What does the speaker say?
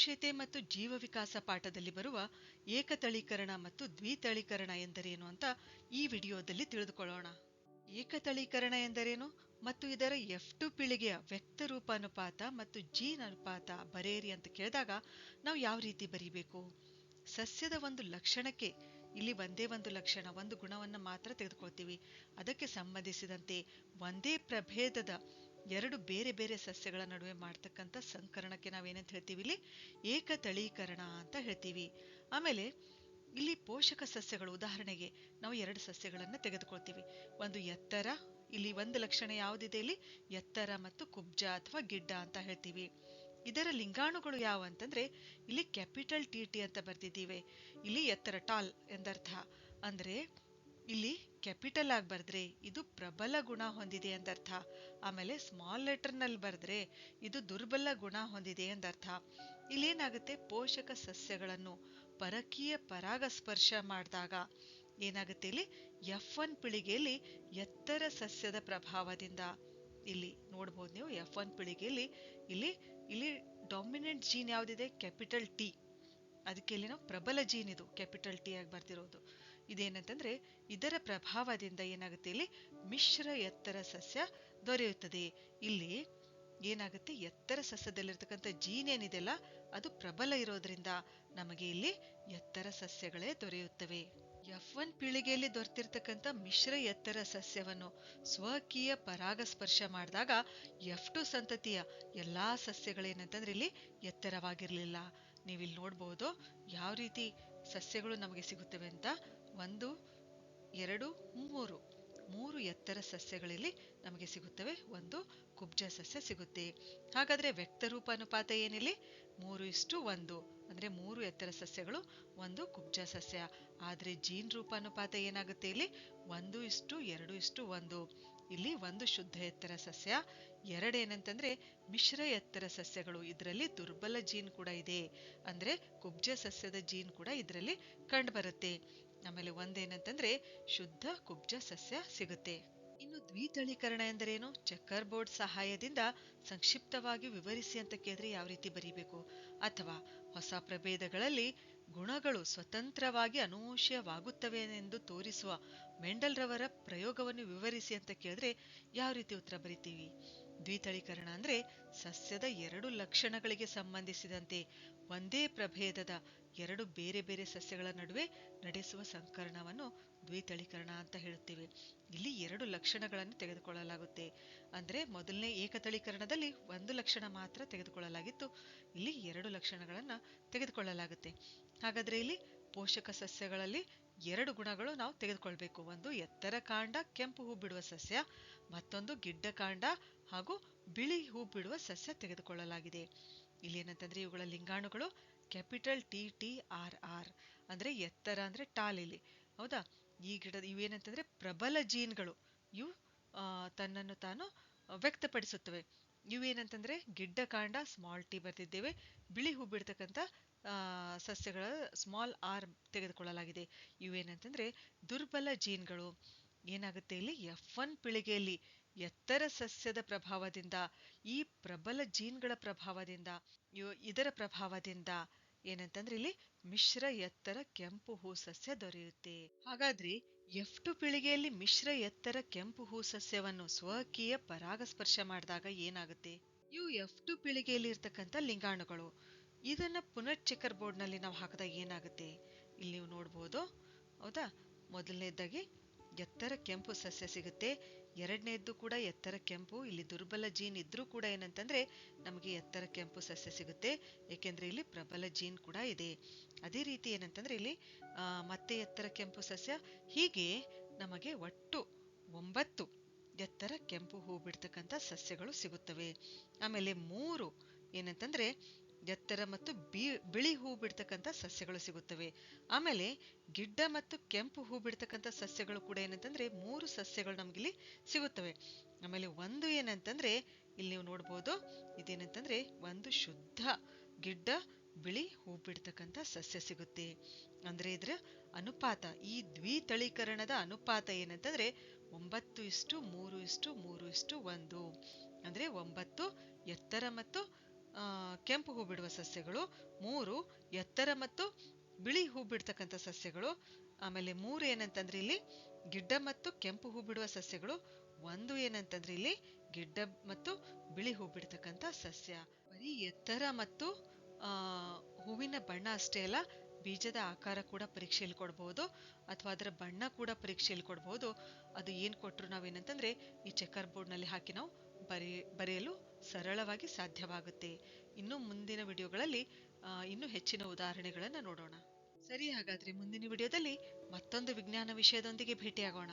ಅನುವಂಶೀಯತೆ ಮತ್ತು ಜೀವ ವಿಕಾಸ ಪಾಠದಲ್ಲಿ ಬರುವ ಏಕತಳೀಕರಣ ಮತ್ತು ದ್ವಿತಳೀಕರಣ ಎಂದರೇನು ಅಂತ ಈ ವಿಡಿಯೋದಲ್ಲಿ ತಿಳಿದುಕೊಳ್ಳೋಣ. ಏಕತಳೀಕರಣ ಎಂದರೇನು ಮತ್ತು ಇದರ ಎಫ್ ಟು ಪೀಳಿಗೆಯ ವ್ಯಕ್ತರೂಪ ಅನುಪಾತ ಮತ್ತು ಜೀನ್ ಅನುಪಾತ ಬರೆಯಿರಿ ಅಂತ ಕೇಳಿದಾಗ ನಾವು ಯಾವ ರೀತಿ ಬರೀಬೇಕು? ಸಸ್ಯದ ಒಂದು ಲಕ್ಷಣಕ್ಕೆ ಇಲ್ಲಿ ಒಂದೇ ಒಂದು ಲಕ್ಷಣ, ಒಂದು ಗುಣವನ್ನು ಮಾತ್ರ ತೆಗೆದುಕೊಳ್ತೀವಿ. ಅದಕ್ಕೆ ಸಂಬಂಧಿಸಿದಂತೆ ಒಂದೇ ಪ್ರಭೇದದ ಎರಡು ಬೇರೆ ಬೇರೆ ಸಸ್ಯಗಳ ನಡುವೆ ಮಾಡ್ತಕ್ಕಂಥ ಸಂಕರಣಕ್ಕೆ ನಾವೇನಂತ ಹೇಳ್ತೀವಿ? ಇಲ್ಲಿ ಏಕತಳೀಕರಣ ಅಂತ ಹೇಳ್ತೀವಿ. ಆಮೇಲೆ ಇಲ್ಲಿ ಪೋಷಕ ಸಸ್ಯಗಳು, ಉದಾಹರಣೆಗೆ ನಾವು ಎರಡು ಸಸ್ಯಗಳನ್ನು ತೆಗೆದುಕೊಳ್ತೀವಿ. ಒಂದು ಎತ್ತರ, ಇಲ್ಲಿ ಒಂದು ಲಕ್ಷಣ ಯಾವುದಿದೆ ಇಲ್ಲಿ? ಎತ್ತರ ಮತ್ತು ಕುಬ್ಜ ಅಥವಾ ಗಿಡ್ಡ ಅಂತ ಹೇಳ್ತೀವಿ. ಇದರ ಲಿಂಗಾಣುಗಳು ಯಾವ ಅಂತಂದ್ರೆ, ಇಲ್ಲಿ ಕ್ಯಾಪಿಟಲ್ ಟಿ ಟಿ ಅಂತ ಬರ್ತಿದ್ದೀವಿ ಇಲ್ಲಿ ಎತ್ತರ ಟಾಲ್ ಎಂದರ್ಥ. ಅಂದ್ರೆ ಇಲ್ಲಿ ಕ್ಯಾಪಿಟಲ್ ಆಗಿ ಬರೆದ್ರೆ ಇದು ಪ್ರಬಲ ಗುಣ ಹೊಂದಿದೆ ಎಂದರ್ಥ. ಆಮೇಲೆ ಸ್ಮಾಲ್ ಲೆಟರ್ನಲ್ಲಿ ಬರೆದ್ರೆ ಇದು ದುರ್ಬಲ ಗುಣ ಹೊಂದಿದೆ ಎಂದರ್ಥ. ಇಲ್ಲೇನಾಗುತ್ತೆ ಪೋಷಕ ಸಸ್ಯಗಳನ್ನು ಪರಕೀಯ ಪರಾಗಸ್ಪರ್ಶ ಮಾಡಿದಾಗ. ಏನಾಗುತ್ತೆ ಇಲ್ಲಿ? ಎಫ್ ಒನ್ ಪೀಳಿಗೆಯಲ್ಲಿ ಎತ್ತರ ಸಸ್ಯದ ಪ್ರಭಾವದಿಂದ. ಇಲ್ಲಿ ನೋಡ್ಬೋದು ನೀವು ಎಫ್ ಒನ್ ಪೀಳಿಗೆಯಲ್ಲಿ ಇಲ್ಲಿ ಇಲ್ಲಿ ಡಾಮಿನೆಂಟ್ ಜೀನ್ ಯಾವುದಿದೆ? ಕ್ಯಾಪಿಟಲ್ ಟಿ ಅದಕ್ಕೆ ಇಲ್ಲಿ ನಾವು ಪ್ರಬಲ ಜೀನ್ ಇದು ಕ್ಯಾಪಿಟಲ್ ಟಿ ಆಗಿ ಬರ್ತಿರೋದು ಇದೇನಂತಂದ್ರೆ ಇದರ ಪ್ರಭಾವದಿಂದ ಏನಾಗುತ್ತೆ? ಇಲ್ಲಿ ಮಿಶ್ರ ಎತ್ತರ ಸಸ್ಯ ದೊರೆಯುತ್ತದೆ. ಇಲ್ಲಿ ಏನಾಗುತ್ತೆ? ಎತ್ತರ ಸಸ್ಯದಲ್ಲಿರ್ತಕ್ಕಂಥ ಜೀನ್ ಏನಿದೆಯಲ್ಲ ಅದು ಪ್ರಬಲ ಇರೋದ್ರಿಂದ ನಮಗೆ ಇಲ್ಲಿ ಎತ್ತರ ಸಸ್ಯಗಳೇ ದೊರೆಯುತ್ತವೆ. ಎಫ್ ಒನ್ ಪೀಳಿಗೆಯಲ್ಲಿ ದೊರೆತಿರ್ತಕ್ಕಂಥ ಮಿಶ್ರ ಎತ್ತರ ಸಸ್ಯವನ್ನು ಸ್ವಕೀಯ ಪರಾಗಸ್ಪರ್ಶ ಮಾಡಿದಾಗ ಎಫ್ ಟು ಸಂತತಿಯ ಎಲ್ಲಾ ಸಸ್ಯಗಳೇನಂತಂದ್ರೆ ಇಲ್ಲಿ ಎತ್ತರವಾಗಿರಲಿಲ್ಲ. ನೀವಿಲ್ಲಿ ನೋಡ್ಬೋದು ಯಾವ ರೀತಿ ಸಸ್ಯಗಳು ನಮಗೆ ಸಿಗುತ್ತವೆ ಅಂತ ಒಂದು, ಎರಡು, ಮೂರು. ಮೂರು ಎತ್ತರ ಸಸ್ಯಗಳಲ್ಲಿ ನಮಗೆ ಸಿಗುತ್ತವೆ. ಒಂದು ಕುಬ್ಜ ಸಸ್ಯ ಸಿಗುತ್ತೆ. ಹಾಗಾದ್ರೆ ವ್ಯಕ್ತರೂಪ ಅನುಪಾತ ಏನಿಲ್ಲಿ? ಮೂರು ಇಷ್ಟು ಒಂದು. ಅಂದ್ರೆ ಮೂರು ಎತ್ತರ ಸಸ್ಯಗಳು, ಒಂದು ಕುಬ್ಜ ಸಸ್ಯ. ಆದರೆ ಜೀನ್ ರೂಪ ಅನುಪಾತ ಏನಾಗುತ್ತೆ ಇಲ್ಲಿ? ಒಂದು ಇಷ್ಟು, ಎರಡು ಇಷ್ಟು ಒಂದು. ಇಲ್ಲಿ ಒಂದು ಶುದ್ಧ ಎತ್ತರ ಸಸ್ಯ. ಎರಡೇನಂತಂದ್ರೆ ಮಿಶ್ರ ಎತ್ತರ ಸಸ್ಯಗಳು. ಇದರಲ್ಲಿ ದುರ್ಬಲ ಜೀನ್ ಕೂಡ ಇದೆ. ಅಂದ್ರೆ ಕುಬ್ಜ ಸಸ್ಯದ ಜೀನ್ ಕೂಡ ಇದರಲ್ಲಿ ಕಂಡುಬರುತ್ತೆ. ಆಮೇಲೆ ಒಂದೇನಂತಂದ್ರೆ ಶುದ್ಧ ಕುಬ್ಜ ಸಸ್ಯ ಸಿಗುತ್ತೆ. ಇನ್ನು ದ್ವಿತಳೀಕರಣ ಎಂದರೇನು? ಚೆಕ್ಕರ್ ಬೋರ್ಡ್ ಸಹಾಯದಿಂದ ಸಂಕ್ಷಿಪ್ತವಾಗಿ ವಿವರಿಸಿ ಅಂತ ಕೇಳಿದ್ರೆ ಯಾವ ರೀತಿ ಬರೀಬೇಕು? ಅಥವಾ ಹೊಸ ಪ್ರಭೇದಗಳಲ್ಲಿ ಗುಣಗಳು ಸ್ವತಂತ್ರವಾಗಿ ಅನುವಂಶೀಯವಾಗುತ್ತವೆ ಎಂದು ತೋರಿಸುವ ಮೆಂಡಲ್ ರವರ ಪ್ರಯೋಗವನ್ನು ವಿವರಿಸಿ ಅಂತ ಕೇಳಿದ್ರೆ ಯಾವ ರೀತಿ ಉತ್ತರ ಬರಿತೀವಿ? ದ್ವಿತಳೀಕರಣ ಅಂದ್ರೆ ಸಸ್ಯದ ಎರಡು ಲಕ್ಷಣಗಳಿಗೆ ಸಂಬಂಧಿಸಿದಂತೆ ಒಂದೇ ಪ್ರಭೇದದ ಎರಡು ಬೇರೆ ಬೇರೆ ಸಸ್ಯಗಳ ನಡುವೆ ನಡೆಸುವ ಸಂಕರಣವನ್ನು ದ್ವಿತಳೀಕರಣ ಅಂತ ಹೇಳುತ್ತೇವೆ. ಇಲ್ಲಿ ಎರಡು ಲಕ್ಷಣಗಳನ್ನು ತೆಗೆದುಕೊಳ್ಳಲಾಗುತ್ತೆ. ಅಂದ್ರೆ ಮೊದಲನೇ ಏಕತಳೀಕರಣದಲ್ಲಿ ಒಂದು ಲಕ್ಷಣ ಮಾತ್ರ ತೆಗೆದುಕೊಳ್ಳಲಾಗಿತ್ತು. ಇಲ್ಲಿ ಎರಡು ಲಕ್ಷಣಗಳನ್ನ ತೆಗೆದುಕೊಳ್ಳಲಾಗುತ್ತೆ. ಹಾಗಾದ್ರೆ ಇಲ್ಲಿ ಪೋಷಕ ಸಸ್ಯಗಳಲ್ಲಿ ಎರಡು ಗುಣಗಳು ನಾವು ತೆಗೆದುಕೊಳ್ಬೇಕು. ಒಂದು ಎತ್ತರ ಕಾಂಡ, ಕೆಂಪು ಹೂ ಬಿಡುವ ಸಸ್ಯ, ಮತ್ತೊಂದು ಗಿಡ್ಡ ಕಾಂಡ ಹಾಗೂ ಬಿಳಿ ಹೂ ಬಿಡುವ ಸಸ್ಯ ತೆಗೆದುಕೊಳ್ಳಲಾಗಿದೆ. ಇಲ್ಲಿ ಏನಂತಂದ್ರೆ ಇವುಗಳ ಲಿಂಗಾಣುಗಳು capital T T, R R ಅಂದ್ರೆ ಎತ್ತರ ಅಂದ್ರೆ ಟಾಲ್ ಇಲ್ಲಿ. ಹೌದಾ? ಈ ಗಿಡದ ಇವೇನಂತಂದ್ರೆ ಪ್ರಬಲ ಜೀನ್ಗಳು. ಇವು ತನ್ನನ್ನು ತಾನು ವ್ಯಕ್ತಪಡಿಸುತ್ತವೆ. ಇವೇನಂತಂದ್ರೆ ಗಿಡ್ಡ ಕಾಂಡ ಸ್ಮಾಲ್ ಟಿ ಬರ್ತಿದ್ದೇವೆ ಬಿಳಿ ಹೂ ಬಿಡ್ತಕ್ಕಂಥ ಸಸ್ಯಗಳ ಸ್ಮಾಲ್ ಆರ್ ತೆಗೆದುಕೊಳ್ಳಲಾಗಿದೆ. ಇವೇನಂತಂದ್ರೆ ದುರ್ಬಲ ಜೀನ್ಗಳು. ಏನಾಗುತ್ತೆ ಇಲ್ಲಿ? ಎಫ್ ಒನ್ ಪೀಳಿಗೆಯಲ್ಲಿ ಎತ್ತರ ಸಸ್ಯದ ಪ್ರಭಾವದಿಂದ, ಈ ಪ್ರಬಲ ಜೀನ್ಗಳ ಪ್ರಭಾವದಿಂದ ಇದರ ಪ್ರಭಾವದಿಂದ ಏನಂತಂದ್ರೆ ಇಲ್ಲಿ ಮಿಶ್ರ ಎತ್ತರ ಕೆಂಪು ಹೂ ಸಸ್ಯ ದೊರೆಯುತ್ತೆ. ಹಾಗಾದ್ರೆ ಎಫ್ ಟು ಪೀಳಿಗೆಯಲ್ಲಿ ಮಿಶ್ರ ಎತ್ತರ ಕೆಂಪು ಹೂ ಸಸ್ಯವನ್ನು ಸ್ವಕೀಯ ಪರಾಗಸ್ಪರ್ಶ ಮಾಡಿದಾಗ ಏನಾಗುತ್ತೆ? ಇವು ಎಫ್ ಟು ಪೀಳಿಗೆಯಲ್ಲಿ ಇರ್ತಕ್ಕಂಥ ಲಿಂಗಾಣುಗಳು. ಇದನ್ನ ಪುನರ್ ಚೆಕರ್ ಬೋರ್ಡ್ನಲ್ಲಿ ನಾವು ಹಾಕಿದಾಗ ಏನಾಗುತ್ತೆ? ಇಲ್ಲಿ ನೀವು ನೋಡ್ಬೋದು. ಹೌದಾ? ಮೊದಲನೇದಾಗಿ ಎತ್ತರ ಕೆಂಪು ಸಸ್ಯ ಸಿಗುತ್ತೆ. ಎರಡನೇದ್ದು ಕೂಡ ಎತ್ತರ ಕೆಂಪು. ಇಲ್ಲಿ ದುರ್ಬಲ ಜೀನ್ ಇದ್ರೂ ಕೂಡ ಏನಂತಂದ್ರೆ ನಮಗೆ ಎತ್ತರ ಕೆಂಪು ಸಸ್ಯ ಸಿಗುತ್ತೆ. ಏಕೆಂದ್ರೆ ಇಲ್ಲಿ ಪ್ರಬಲ ಜೀನ್ ಕೂಡ ಇದೆ. ಅದೇ ರೀತಿ ಏನಂತಂದ್ರೆ ಇಲ್ಲಿ ಮತ್ತೆ ಎತ್ತರ ಕೆಂಪು ಸಸ್ಯ. ಹೀಗೆ ನಮಗೆ ಒಟ್ಟು ಒಂಬತ್ತು ಎತ್ತರ ಕೆಂಪು ಹೂ ಬಿಡ್ತಕ್ಕಂಥ ಸಸ್ಯಗಳು ಸಿಗುತ್ತವೆ. ಆಮೇಲೆ ಮೂರು ಏನಂತಂದ್ರೆ ಎತ್ತರ ಮತ್ತು ಬಿ, ಬಿಳಿ ಹೂ ಬಿಡ್ತಕ್ಕಂಥ ಸಸ್ಯಗಳು ಸಿಗುತ್ತವೆ. ಆಮೇಲೆ ಗಿಡ್ಡ ಮತ್ತು ಕೆಂಪು ಹೂ ಬಿಡ್ತಕ್ಕಂಥ ಸಸ್ಯಗಳು ಕೂಡ ಏನಂತಂದ್ರೆ ಮೂರು ಸಸ್ಯಗಳು ನಮಗಿಲ್ಲಿ ಸಿಗುತ್ತವೆ. ಆಮೇಲೆ ಒಂದು ಏನಂತಂದ್ರೆ ಇಲ್ಲಿ ನೀವು ನೋಡ್ಬೋದು, ಇದೇನಂತಂದ್ರೆ ಒಂದು ಶುದ್ಧ ಗಿಡ್ಡ, ಬಿಳಿ ಹೂ ಬಿಡ್ತಕ್ಕಂಥ ಸಸ್ಯ ಸಿಗುತ್ತೆ. ಅಂದ್ರೆ ಇದ್ರ ಅನುಪಾತ, ಈ ದ್ವಿತಳೀಕರಣದ ಅನುಪಾತ ಏನಂತಂದ್ರೆ ಒಂಬತ್ತು ಇಷ್ಟು ಮೂರು ಇಷ್ಟು ಮೂರು ಇಷ್ಟು ಒಂದು. ಅಂದ್ರೆ ಒಂಬತ್ತು ಎತ್ತರ ಮತ್ತು ಕೆಂಪು ಹೂ ಬಿಡುವ ಸಸ್ಯಗಳು, ಮೂರು ಎತ್ತರ ಮತ್ತು ಬಿಳಿ ಹೂ ಬಿಡ್ತಕ್ಕಂಥ ಸಸ್ಯಗಳು, ಆಮೇಲೆ ಮೂರು ಏನಂತಂದ್ರೆ ಇಲ್ಲಿ ಗಿಡ್ಡ ಮತ್ತು ಕೆಂಪು ಹೂ ಬಿಡುವ ಸಸ್ಯಗಳು, ಒಂದು ಏನಂತಂದ್ರೆ ಇಲ್ಲಿ ಗಿಡ್ಡ ಮತ್ತು ಬಿಳಿ ಹೂ ಬಿಡ್ತಕ್ಕಂಥ ಸಸ್ಯ. ಬರೀ ಎತ್ತರ ಮತ್ತು ಹೂವಿನ ಬಣ್ಣ ಅಷ್ಟೇ ಅಲ್ಲ, ಬೀಜದ ಆಕಾರ ಕೂಡ ಪರೀಕ್ಷೆಯಲ್ಲಿ ಕೊಡಬಹುದು ಅಥವಾ ಅದರ ಬಣ್ಣ ಕೂಡ ಪರೀಕ್ಷೆಯಲ್ಲಿ ಕೊಡಬಹುದು ಅದು ಏನು ಕೊಟ್ಟರು ನಾವೇನಂತಂದ್ರೆ ಈ ಚೆಕ್ಕರ್ ಬೋರ್ಡ್ನಲ್ಲಿ ಹಾಕಿ ನಾವು ಬರೆ, ಬರೆಯಲು ಸರಳವಾಗಿ ಸಾಧ್ಯವಾಗುತ್ತೆ. ಇನ್ನು ಮುಂದಿನ ವಿಡಿಯೋಗಳಲ್ಲಿ ಇನ್ನು ಹೆಚ್ಚಿನ ಉದಾಹರಣೆಗಳನ್ನು ನೋಡೋಣ. ಸರಿ ಹಾಗಾದ್ರೆ, ಮುಂದಿನ ವಿಡಿಯೋದಲ್ಲಿ ಮತ್ತೊಂದು ವಿಜ್ಞಾನ ವಿಷಯದೊಂದಿಗೆ ಭೇಟಿಯಾಗೋಣ.